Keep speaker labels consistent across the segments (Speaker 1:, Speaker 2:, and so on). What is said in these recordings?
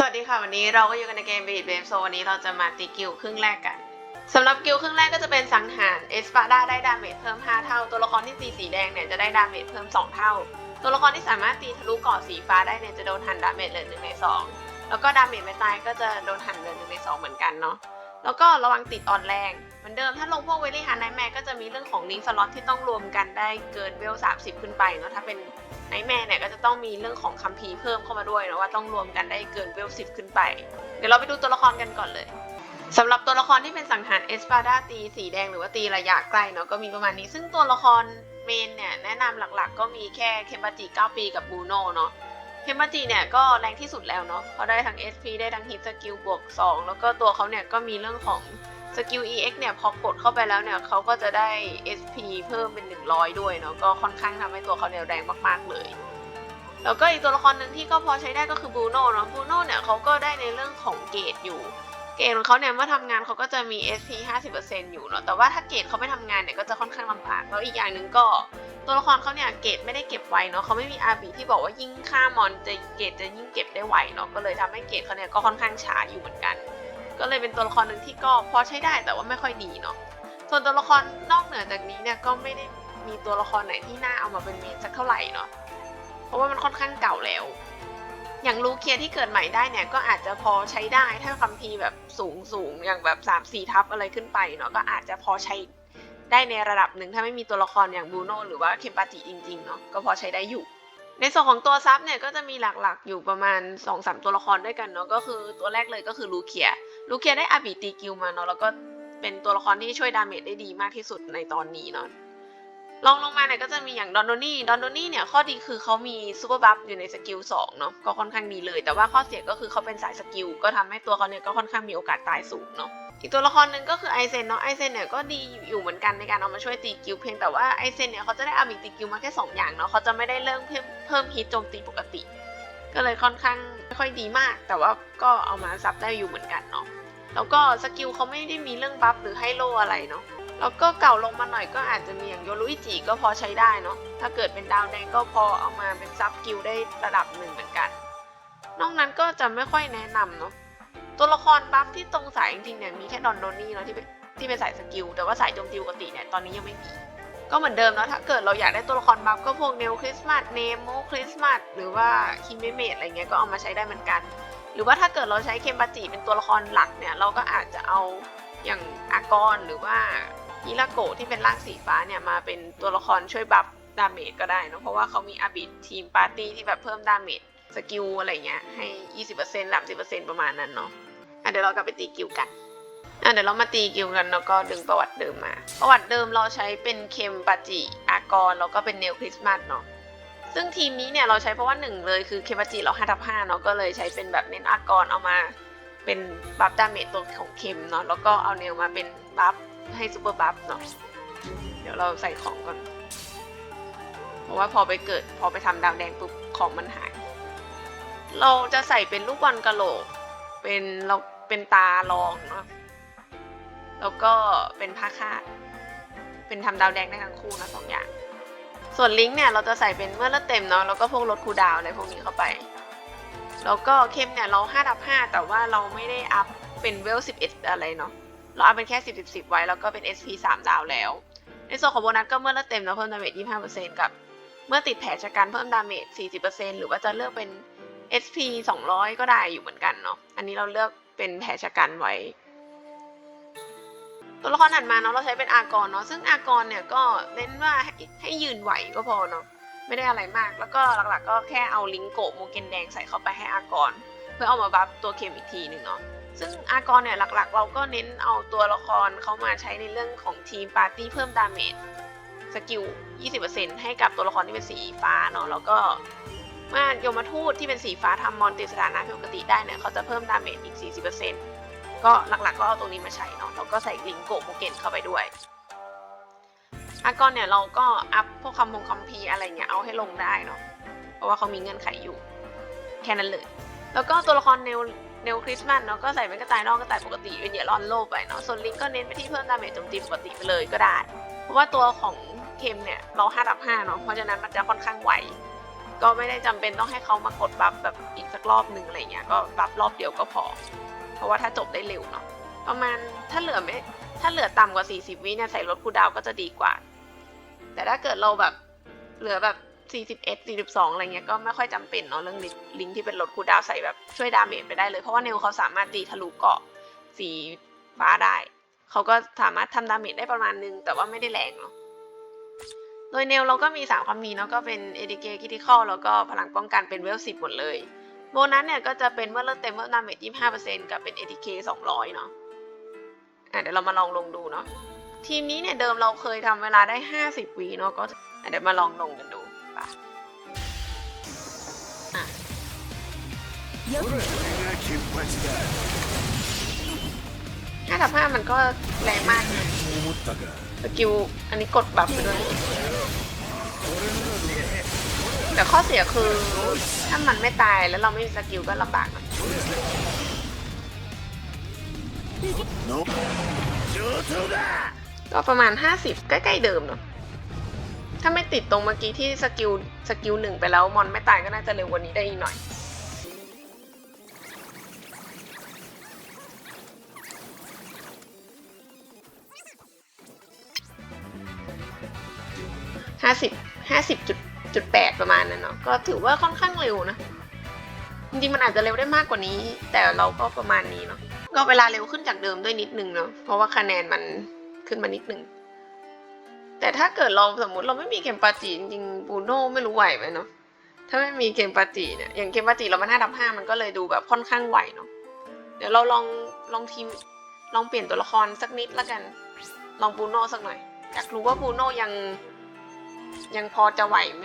Speaker 1: สวัสดีค่ะ วันนี้เราก็อยู่กันในเกม Beat Wave โซวันนี้เราจะมาตีกิลครึ่งแรกกันสำหรับกิลครึ่งแรกก็จะเป็นสังหารเอสปาดาได้ดาเมจเพิ่ม 5 เท่า ตัวละครที่ตีสีแดงเนี่ยจะได้ดาเมจเพิ่ม 2 เท่า ตัวละครที่สามารถตีทะลุเกาะสีฟ้าได้เนี่ยจะโดนหันดาเมจเหลือหนึ่งในสองแล้วก็ดาเมจไม่ตายก็จะโดนหันเหลือหนึ่งในสองเหมือนกันเนาะ แล้วก็ระวังติดอ่อนแรงเหมือนเดิมถ้าลงพวกเวลี่ฮันไนแมก็จะมีเรื่องของลิงก์สล็อตที่ต้องรวมกันได้เกินเวล 30 ขึ้นไปเนาะถ้าเป็นไนแมร์เนี่ยก็จะต้องมีเรื่องของคัมภีร์เพิ่มเข้ามาด้วยนะว่าต้องรวมกันได้เกินเวลสิบขึ้นไป เดี๋ยวเราไปดูตัวละครกันก่อนเลยสำหรับตัวละครที่เป็นสังหารเอสปาดาตีสีแดงหรือว่าตีระยะไกลเนาะก็มีประมาณนี้ ซึ่งตัวละครเมนเนี่ยแนะนำหลักๆ ก็มีแค่เคมบาจิ9ปีกับบูโน่เนาะ เคมาจิเนี่ยก็แรงที่สุดแล้วเนาะเขาได้ทั้ง SP ได้ทั้งฮิตสกิลบวก 2 แล้วก็ตัวเขาเนี่ยก็มีเรื่องของสกิล EX เนี่ยพอกดเข้าไปแล้วเนี่ยเขาก็จะได้ SP เพิ่มเป็น 100 ด้วยเนาะก็ค่อนข้างทำให้ตัวเขาเนี่ยแรงมากๆเลยแล้วก็อีกตัวละครหนึ่งที่ก็พอใช้ได้ก็คือบูโน่เนาะบูโน่เนี่ยเขาก็ได้ในเรื่องของเกรดอยู่เกรดของเขาเนี่ยเมื่อทำงานเขาก็จะมี SP 50%อยู่เนาะแต่ว่าถ้าเกรดเขาไม่ทำงานเนี่ยก็จะค่อนข้างลำบากแล้วอีกอย่างหนึ่งก็ ตัวละครเขาเนี่ยเกรดไม่ได้เก็บไว้เนาะเขาไม่มีอาบีที่บอกว่ายิ่งฆ่ามอนจะเกรดจะยิ่งเก็บได้ไวเนาะก็เลยทำให้เกรดเขาเนี่ยก็ค่อนข้างช้าอยู่เหมือนกัน ก็เลยเป็นตัวละครหนึ่งที่ก็พอใช้ได้แต่ว่าไม่ค่อยดีเนาะส่วนตัวละครนอกเหนือจากนี้เนี่ยก็ไม่ได้มีตัวละครไหนที่น่าเอามาเป็นเมนสักเท่าไหร่เนาะเพราะว่ามันค่อนข้างเก่าแล้วอย่างลูเคียที่เกิดใหม่ได้เนี่ยก็อาจจะพอใช้ได้ถ้าคัมภีร์แบบสูงสูงอย่างแบบ3ามสี่ทับอะไรขึ้นไปเนาะก็อาจจะพอใช้ ได้ในระดับหนึ่งถ้าไม่มีตัวละครอย่างบูโน่หรือว่าเคมปาจิจริงๆเนาะก็พอใช้ได้อยู่ ในส่วนของตัวซับเนี่ยก็จะมีหลักๆอยู่ประมาณ2อสตัวละครด้วยกันเนาะก็คือตัวแรกเลยก็คือลูเคียลูเคียได้อาบิตีกิลมาเนาะแล้วก็เป็นตัวละครที่ช่วยดาเมจได้ดีมากที่สุดในตอนนี้เนาะลองลงมาเนี่ยก็จะมีอย่างดอนโดนี่ ดอนโดนี่เนี่ยข้อดีคือเขามีซูเปอร์บัฟอยู่ในสกิล2เนาะก็ค่อนข้างดีเลย แต่ว่าข้อเสียก็คือเขาเป็นสายสกิลก็ทำให้ตัวเขาเนี่ยก็ค่อนข้างมีโอกาสตายสูงเนาะ อีกตัวละครหนึ่งก็คือไอเซนเนาะไอเซนเนี่ยก็ดีอยู่เหมือนกันในการเอามาช่วยตีกิลเพียงแต่ว่าไอเซนเนี่ยเขาจะได้อามิตีกิลมาแค่สองอย่างเนาะเขาจะไม่ได้เริ่มเพิ่มเพิ่มฮิตโจมตีปกติ ก็เลยค่อนข้างไม่ค่อยดีมาก แต่ว่าก็เอามาซับได้อยู่เหมือนกันเนาะแล้วก็สกิลเขาไม่ได้มีเรื่องบัฟหรือให้โลอะไรเนาะแล้วก็เก่าลงมาหน่อยก็อาจจะมีอย่างโยรุอิจิก็พอใช้ได้เนาะถ้าเกิดเป็นดาวแดงก็พอเอามาเป็นซับกิลได้ระดับหนึ่งเหมือนกัน นอกนั้นก็จะไม่ค่อยแนะนำเนาะ ตัวละครบัฟที่ตรงสายจริงๆเนี่ยมีแค่ดอนโดนี่เนาะที่เป็นที่เป็นสายสกิล แต่ว่าสายโจมตีปกติเนี่ยตอนนี้ยังไม่มี ก็เหมือนเดิมเนาะถ้าเกิดเราอยากได้ตัวละครบัฟก็พวกเนลคริสต์มาสเนโมคริสต์มาสหรือว่าคิมเมเมดอะไรเงี้ยก็เอามาใช้ได้เหมือนกัน หรือว่าถ้าเกิดเราใช้เคมบาจิเป็นตัวละครหลักเนี่ยเราก็อาจจะเอาอย่างอากอนหรือว่าฮิราโกที่เป็นร่างสีฟ้าเนี่ยมาเป็นตัวละครช่วยบัฟดาเมจก็ได้นะเพราะว่าเขามีอาบิททีมปาร์ตี้ที่แบบเพิ่มดาเมจสกิลอะไรเงี้ยให้ 20% 30%ประมาณนั้นเนาะ เดี๋ยวเรากลับไปตีกิลกันอะเดี๋ยวเรามาตีกิลกันแล้วก็ดึงประวัติเดิมมา ประวัติเดิมเราใช้เป็นเคมปาจิอากอนแล้วก็เป็นเนลคริสต์มาสเนาะซึ่งทีมนี้เนี่ยเราใช้เพราะว่าหนึ่งเลยคือเคมบาจิเรา5ทับ5เนาะก็เลยใช้เป็นแบบเน้นอากรเอามาเป็นบัฟดาเมจตัวของเคมเนาะแล้วก็เอาเนลมาเป็นบัฟให้ซูเปอร์บัฟเนาะเดี๋ยวเราใส่ของก่อนเพราะว่าพอไปเกิดพอไปทำดาวแดงปุ๊บของมันหาย เราจะใส่เป็นลูกบอลกะโหลกเป็นเรา เป็นตารองเนาะแล้วก็เป็นผ้าคาด เป็นทำดาวแดงได้ทั้งคู่นะสองอย่าง ส่วนลิงก์เนี่ยเราจะใส่เป็นเมื่อเลือดเต็มเนาะแล้วก็พวกลดคูดาวอะไรพวกนี้เข้าไป แล้วก็เข้มเนี่ยเรา5ดับ5แต่ว่าเราไม่ได้อัพเป็นเวล11อะไรเนาะเราอัพเป็นแค่10 10 10ไว้แล้วก็เป็น SP 3ดาวแล้ว ในส่วนของโบนัสก็เมื่อเลือดเต็มเนาะเพิ่มดาเมจ25%กับเมื่อติดแผลชะกันเพิ่มดาเมจ40%หรือว่าจะเลือกเป็น SP 200 ก็ได้อยู่เหมือนกันเนาะ อันนี้เราเลือก เป็นแผลชะกันไว้ ตัวละครถัดมาเนาะเราใช้เป็นอากรเนาะซึ่งอากรเนี่ยก็เน้นว่าให้ให้ยืนไหวก็พอเนาะไม่ได้อะไรมาก แล้วก็หลักๆ ก็แค่เอาลิงโกะโมเกนแดงใส่เข้าไปให้อากร เพื่อเอามาบัฟตัวเคมอีกทีหนึ่งเนาะซึ่งอากรเนี่ยหลักๆ เราก็เน้นเอาตัวละครเขามาใช้ในเรื่องของทีมปาร์ตี้เพิ่มดาเมจสกิล 20%ให้กับตัวละครที่เป็นสีฟ้าเนาะแล้วก็ เมื่อยมทูตที่เป็นสีฟ้าทำมอนติสถานะผิดปกติได้เนี่ยเขาจะเพิ่มดาเมจอีก 40%ก็หลักๆก็เอาตรงนี้มาใช้เนาะแล้วก็ใส่ลิงโกโมเกนเข้าไปด้วยอากอนเนี่ยเราก็อัพพวกคำมงคำพีอะไรเงี้ยเอาให้ลงได้เนาะเพราะว่าเขามีเงื่อนไขอยู่ แค่นั้นเลย แล้วก็ตัวละครเนลเนลคริสต์มาสเนาะก็ใส่เป็นกระต่ายนอกกระต่ายปกติเป็นเหยื่อร่อนโลกไปเนาะส่วนลิงก็เน้นไปที่เพิ่มดาเมจโจมตีปกติไปเลยก็ได้ เพราะว่าตัวของเคมเนี่ยเรา5ดับ5เนาะเพราะฉะนั้นมันจะค่อนข้างไว ก็ไม่ได้จำเป็นต้องให้เขามากดบัฟแบบอีกสักรอบหนึ่งอะไรเงี้ยก็บัฟรอบเดียวก็พอ เพราะว่าถ้าจบได้เร็วเนาะประมาณถ้าเหลือไม่ถ้าเหลือต่ำกว่า 40 วิเนี่ยใส่ลดคูดาวก็จะดีกว่า แต่ถ้าเกิดเราแบบเหลือแบบ41 42 อะไรเงี้ยก็ไม่ค่อยจำเป็นเนาะเรื่องลิงที่เป็นลดคูดาวใส่แบบช่วยดาเมจไปได้เลย เพราะว่าเนลเขาสามารถตีทะลุเกาะสีฟ้าได้ เขาก็สามารถทำดาเมจได้ประมาณนึงแต่ว่าไม่ได้แรงเนาะ โดยเนลเราก็มี 3 ความมีเนาะก็เป็นเอดิเกคิติคอลแล้วก็พลังป้องกันเป็นเวลสิบหมดเลย โบนัสเนี่ยก็จะเป็นเมื่อเลือดเต็มเมื่อนาเมจยี่ห้าเปอร์เซ็นต์กับเป็นเอดิเกสองร้อยเนาะเดี๋ยวเรามาลองลงดูเนาะทีมนี้เนี่ยเดิมเราเคยทำเวลาได้ห้าสิบวีเนาะก็เดี๋ยวมาลองลงกันดูปะ่ะ
Speaker 2: ห้า
Speaker 1: สิบห้ามันก็แรงมากนะสกิลอันนี้กดบัฟไปด้วย แต่ข้อเสียคือ ถ้ามันไม่ตายแล้วเราไม่มีสกิลก็ลำบากนะก็ประมาณ 50 ใกล้ๆเดิมเนาะถ้าไม่ติดตรงเมื่อกี้ที่สกิลสกิลหนึ่งไปแล้วมอนไม่ตายก็น่าจะเร็วกว่านี้ได้อีกหน่อยห้าสิบห้าสิบจุดุดแปดประมาณนั้นเนาะก็ถือว่าค่อนข้างเร็วนะ จริงๆมันอาจจะเร็วได้มากกว่านี้ แต่เราก็ประมาณนี้เนาะก็เวลาเร็วขึ้นจากเดิมด้วยนิดนึงเนาะเพราะว่าคะแนนมันขึ้นมานิดนึงแต่ถ้าเกิดเราสมมติเราไม่มีเกมปาจิจริงบูโน่ไม่รู้ไหวไหมเนาะถ้าไม่มีเกมปาจิเนี่ยอย่างเกมปาจิเรามาห้าดับห้ามันก็เลยดูแบบค่อนข้างไหวเนาะเดี๋ยวเราลองลองทีมลองเปลี่ยนตัวละครสักนิดละกัน ลองบูโน่สักหน่อยอยากรู้ว่าบูโน่ยังยังพอจะไหวไหม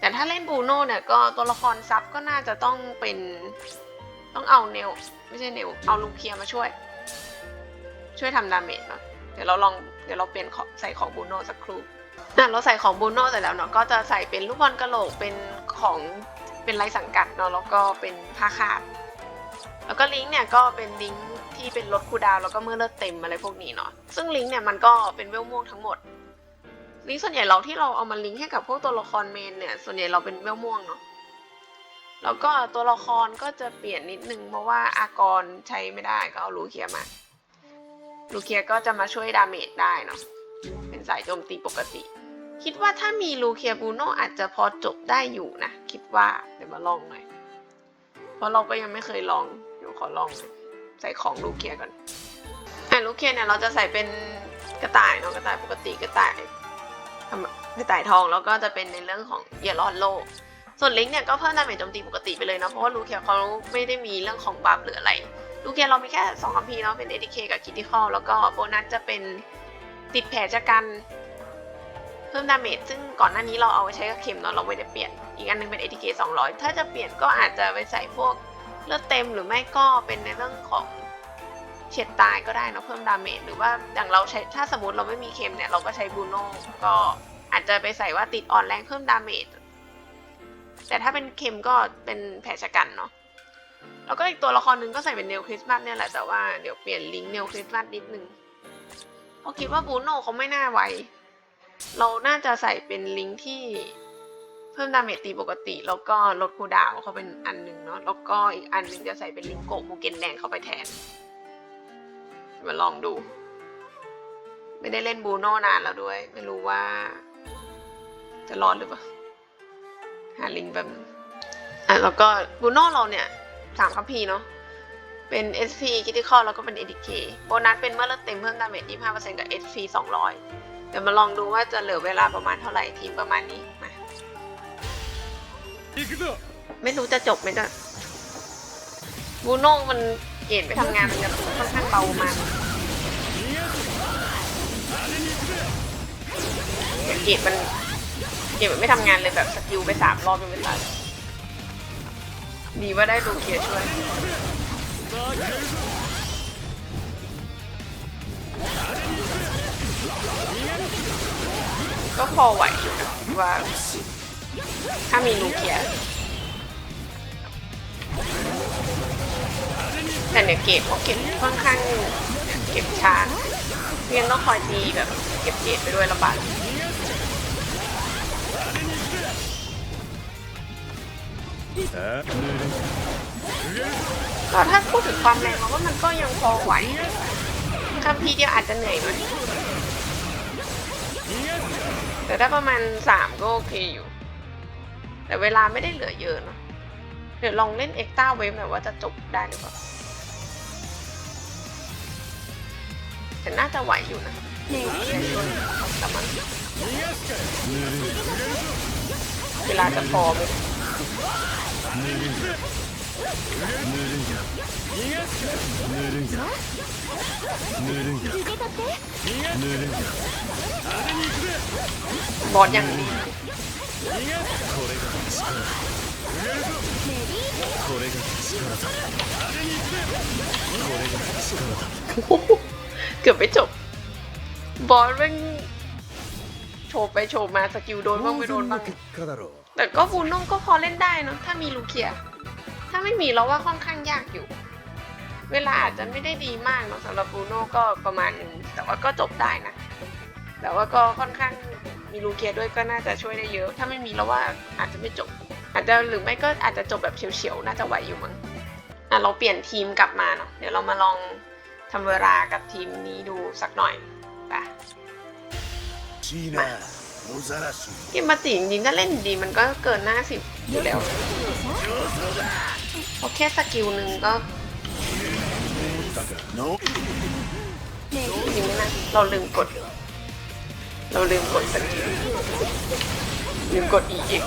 Speaker 1: แต่ถ้าเล่นบูโน่เนี่ยก็ตัวละครซับก็น่าจะต้องเป็นต้องเอาเนลไม่ใช่เนลเอาลูเคียมาช่วย ช่วยทำดาเมจเนาะเดี๋ยวเราลองเดี๋ยวเราเปลี่ยนใส่ของบูโน่สักครู่อะเราใส่ของบูโน่เสร็จแล้วเนาะก็จะใส่เป็นลูกบอลกระโหลกเป็นของเป็นไรสังกัดเนาะแล้วก็เป็นผ้าคาด แล้วก็ลิงก์เนี่ยก็เป็นลิงก์ที่เป็นลดคูดาวแล้วก็เมื่อเลือดเต็มอะไรพวกนี้เนาะซึ่งลิงก์เนี่ยมันก็เป็นเวลม่วงทั้งหมด ลิงก์ส่วนใหญ่เราที่เราเอามาลิงก์ให้กับพวกตัวละครเมนเนี่ย ส่วนใหญ่เราเป็นเวลม่วงเนาะแล้วก็ตัวละครก็จะเปลี่ยนนิดนึงเพราะว่าอากรใช้ไม่ได้ก็เอาลูเคียมาลูเคียก็จะมาช่วยดาเมจได้เนาะเป็นสายโจมตีปกติ คิดว่าถ้ามีลูเคียบูโนอาจจะพอจบได้อยู่นะ คิดว่าเดี๋ยวมาลองหน่อยเพราะเราก็ยังไม่เคยลองเดี๋ยวขอลองใส่ของลูเคียก่อนอะลูเคียเนี่ยเราจะใส่เป็นกระต่ายเนาะกระต่ายปกติกระต่าย กระต่ายทองแล้วก็จะเป็นในเรื่องของเยลอนโลส่วนลิงก์เนี่ยก็เพิ่มดาเมจโจมตีปกติไปเลยนะเพราะว่าลูเคียเขาไม่ได้มีเรื่องของบัฟหรืออะไร ลูเคียเรามีแค่2คัมพีเนาะเป็น ADK กับ Critical แล้วก็โบนัสจะเป็นติดแผลจากกันเพิ่มดาเมจซึ่งก่อนหน้านี้เราเอาไว้ใช้กับเข็มเนาะเราไม่ได้เปลี่ยน อีกอันหนึงเป็น ATK 200 ถ้าจะเปลี่ยนก็อาจจะไปใส่พวกเลือดเต็มหรือไม่ก็เป็นในเรื่องของ เฉียดตายก็ได้นะเพิ่มดาเมจหรือว่าอย่างเราใช้ถ้าสมมติเราไม่มีเข็มเนี่ยเราก็ใช้บูโน่ก็อาจจะไปใส่ว่าติดอ่อนแรงเพิ่มดาเมจแต่ถ้าเป็นเข็มก็เป็นแผลชะกันเนาะแล้วก็อีกตัวละครหนึ่งก็ใส่เป็นเนลคริสต์มาสเนี่ยแหละแต่ว่าเดี๋ยวเปลี่ยนลิงก์เนลคริสต์มาสนิดนึงเพราะคิดว่าบูโน่เขาไม่น่าไวเราน่าจะใส่เป็นลิงก์ที่เพิ่มดาเมจตีปกติ แล้วก็ลดคูดาวเขาเป็นอันหนึ่งเนาะแล้วก็อีกอันหนึ่งจะใส่เป็นลิงก์โกะมูเกนแดงเข้าไปแทน มาลองดู ไม่ได้เล่นบูโน่นานแล้วด้วย ไม่รู้ว่า จะร้อนหรือเปล่าหาลิงแบบอะแล้วก็บูโน่เราเนี่ยสามคัพพีเนาะเป็น SP Critical แล้วก็เป็น ADK โบนัสเป็นเมื่อเลือดเต็มเพิ่มดาเมจ25%กับ HP 200 เดี๋ยวมาลองดูว่าจะเหลือเวลาประมาณเท่าไหร่ทีมประมาณนี้มาไม่รู้จะจบไหมจ้ะบูโน่มัน เกณฑ์ไปทำงานมันจะค่อนข้างเบามาเดี๋ยวเกณฑ์มันเกณฑ์มันไม่ทำงานเลยแบบสกิลไปสามรอบยังไม่ตายดีว่าได้ลูเคียช่วยก็พอไหวอยู่นะว่าถ้ามีลูเคีย แต่เนี่ยเก็บเก็บค่อนข้างเก็บช้าเพียงต้องคอยตีแบบเก็บเกตไปด้วยละบา
Speaker 2: ด
Speaker 1: ก็ถ้าพูดถึงความแรงมันว่ามันก็ยังพอไหวคำพีเดียวอาจจะเหนื่อยหน่อยแต่ถ้าประมาณสามก็โอเคอยู่ แต่เวลาไม่ได้เหลือเยอะเนาะเดี๋ยวลองเล่นเอ็กต้าเวฟหน่อยว่าจะจบได้หรือเปล่า แต่น่าจะไหวอยู่นะแต่มันเวลาจะพอไหม
Speaker 2: ぬるんやぬるんやぬるんや
Speaker 1: บอสยังดี
Speaker 2: これが力だ
Speaker 1: กือบไม่จบ บอสแม่งโฉบไปโฉบมาสกิลโดนบ้างไม่โดนบ้างแต่ก็บูนุ่งก็พอเล่นได้นะถ้ามีลูเคีย ถ้าไม่มีเราว่าค่อนข้างยากอยู่ เวลาอาจจะไม่ได้ดีมากเนาะสำหรับบูนุ่งก็ประมาณนึงแต่ว่าก็จบได้นะ แต่ว่าก็ค่อนข้างมีลูเคียด้วยก็น่าจะช่วยได้เยอะ ถ้าไม่มีเราว่าอาจจะไม่จบ อาจจะหรือไม่ก็อาจจะจบแบบเฉียวๆน่าจะไหวอยู่มั้งอะเราเปลี่ยนทีมกลับมาเนาะเดี๋ยวเรามาลอง ทำเวลากับทีมนี้ดูสักหน่อยไป
Speaker 2: เก
Speaker 1: มมาติจริงถ้าเล่นดีมันก็เกินหน้าสิบอยู่แล้วโอเคสกิลหนึ่งก็จริงนะเราลืมกด เราลืมกดสกิลลืมกดอีก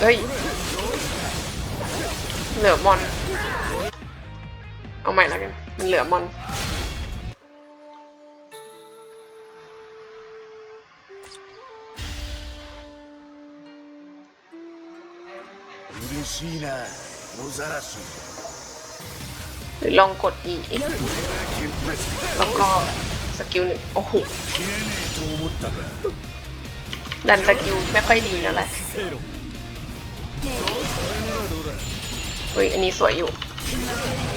Speaker 1: เฮ้ยเหลือบอล เอาใหม่แล้วกัน มันเหลือมอน
Speaker 2: 嬉しいな野ざらし
Speaker 1: หรือลองกดอีอีก
Speaker 2: 金髪
Speaker 1: แล้วก็สกิลหนึ่งโอ้โห
Speaker 2: 切れねえと思ったか
Speaker 1: ดันสกิลไม่ค่อยดีแล้วแหละ
Speaker 2: せろ
Speaker 1: เฮ้ย อันนี้สวยอยู่
Speaker 2: どうしたのどうした上等だよ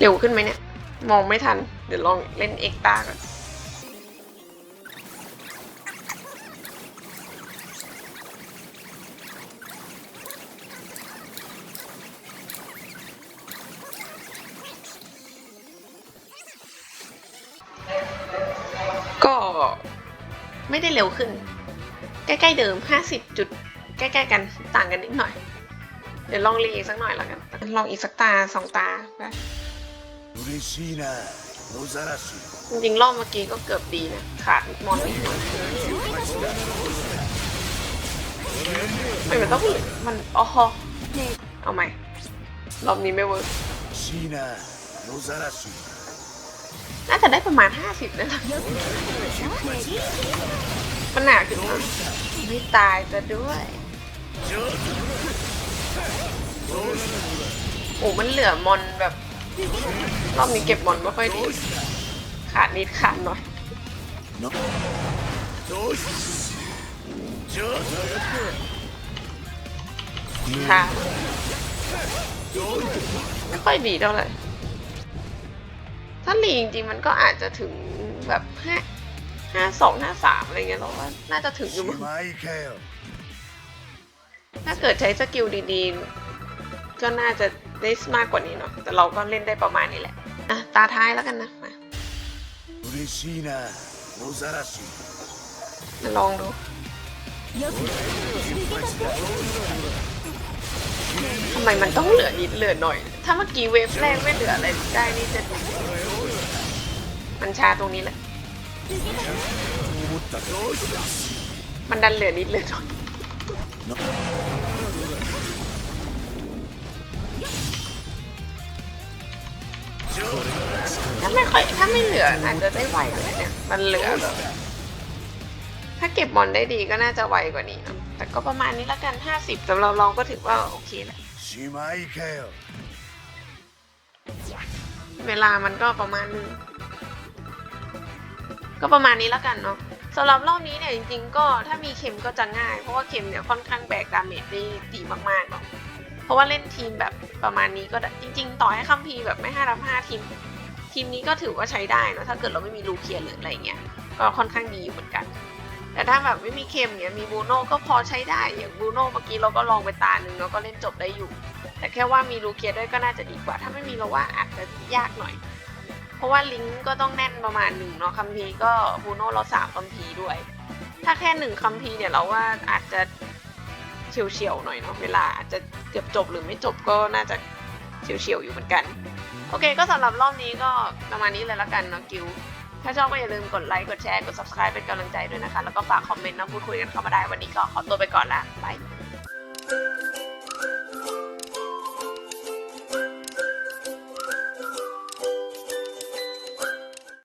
Speaker 1: เร็วขึ้นไหมเนี่ย มองไม่ทัน เดี๋ยวลองเล่นเอ็กตาก่อนก็ไม่ได้เร็วขึ้น ใกล้ๆเดิม 50 จุด ใกล้ๆ กันต่างกันนิดหน่อย เดี๋ยวลองรีอีกสักหน่อยแล้วกัน ลองอีกสักตาสองตา
Speaker 2: นะ
Speaker 1: จริงรอบเมื่อกี้ก็เกือบดีนะขาดมอนนิดหน่อยมันต้องมันอ๋อฮเอาใหม่รอบนี้ไม่เวิร์กน่าจะได้ประมาณ 50นะ มันหนักถึงไม่ตายจะด้วย โอ้ มันเหลือมอนแบบ รอบนี้เก็บมอนไม่ค่อยดี ขาดนิดขาดหน่อยค่ะไม่ค่อยดีเท่าไหร่ถ้าหลีจริงๆมันก็อาจจะถึงแบบห้ ห้าสองห้าสามอะไรเงี้ยเราว่าน่าจะถึงอยู่มั้งถ้าเกิดใช้สกิลดีๆ ก็น่าจะได้มากกว่านี้เนาะแต่เราก็เล่นได้ประมาณนี้แหละอะตาท้ายแล้วกันนะมาลองดูทำไมมันต้องเหลือนิดเหลือหน่อย ถ้าเมื่อกี้เวฟแรกไม่เหลืออะไรได้นี่จะมันชาตรงนี้แหละ มันดันเหลือนิดเลยจอ
Speaker 2: น
Speaker 1: ถ้าไม่ค่อยถ้าไม่เหลืออาจจะได้ไหวเลยเนี่ย มันเหลือถ้าเก็บบอลได้ดีก็น่าจะไวกว่านี้นะแต่ก็ประมาณนี้แล้วกัน 50สำหรับลองก็ถือว่าโอเคแล้
Speaker 2: ว
Speaker 1: เวลามันก็ประมาณนึง ก็ประมาณนี้แล้วกันเนาะสำหรับรอบนี้เนี่ยจริง ๆ ก็ถ้ามีเข็มก็จะง่าย เพราะว่าเข็มเนี่ยค่อนข้างแบกดาเมจได้ดีมากๆเนาะเพราะว่าเล่นทีมแบบประมาณนี้ก็จริง ๆ ต่อให้คัมพีแบบไม่ห้ารับห้าทีม ทีมนี้ก็ถือว่าใช้ได้เนาะถ้าเกิดเราไม่มีลูเคียหรืออะไรเงี้ยก็ค่อนข้างดีอยู่เหมือนกัน แต่ถ้าแบบไม่มีเคมเนี้ยมีบูโน่ก็พอใช้ได้อย่างบูโน่เมื่อกี้เราก็ลองไปตาหนึ่งแล้วก็เล่นจบได้อยู่ แต่แค่ว่ามีลูเคียด้วยก็น่าจะดีกว่า ถ้าไม่มีเราว่าอาจจะยากหน่อย ราะว่าลิงก์ก็ต้องแน่นประมาณหนึ่งเนาะคัมภีร์ก็บูโน่เราสามคัมภีร์ด้วย ถ้าแค่หนึ่งคัมภีร์เนี่ยเราว่าอาจจะเฉียวๆหน่อยเนาะเวลาอาจจะเกือบจบหรือไม่จบก็น่าจะเฉียวๆอยู่เหมือนกัน โอเค ก็สำหรับรอบนี้ก็ประมาณนี้เลยละกันเนาะกิวถ้าชอบก็อย่าลืมกดไลค์ กดแชร์ กด subscribe เป็นกำลังใจด้วยนะคะ แล้วก็ฝากคอมเมนต์นะพูดคุยกันเข้ามาได้ วันนี้ก็ขอตัวไปก่อนละบาย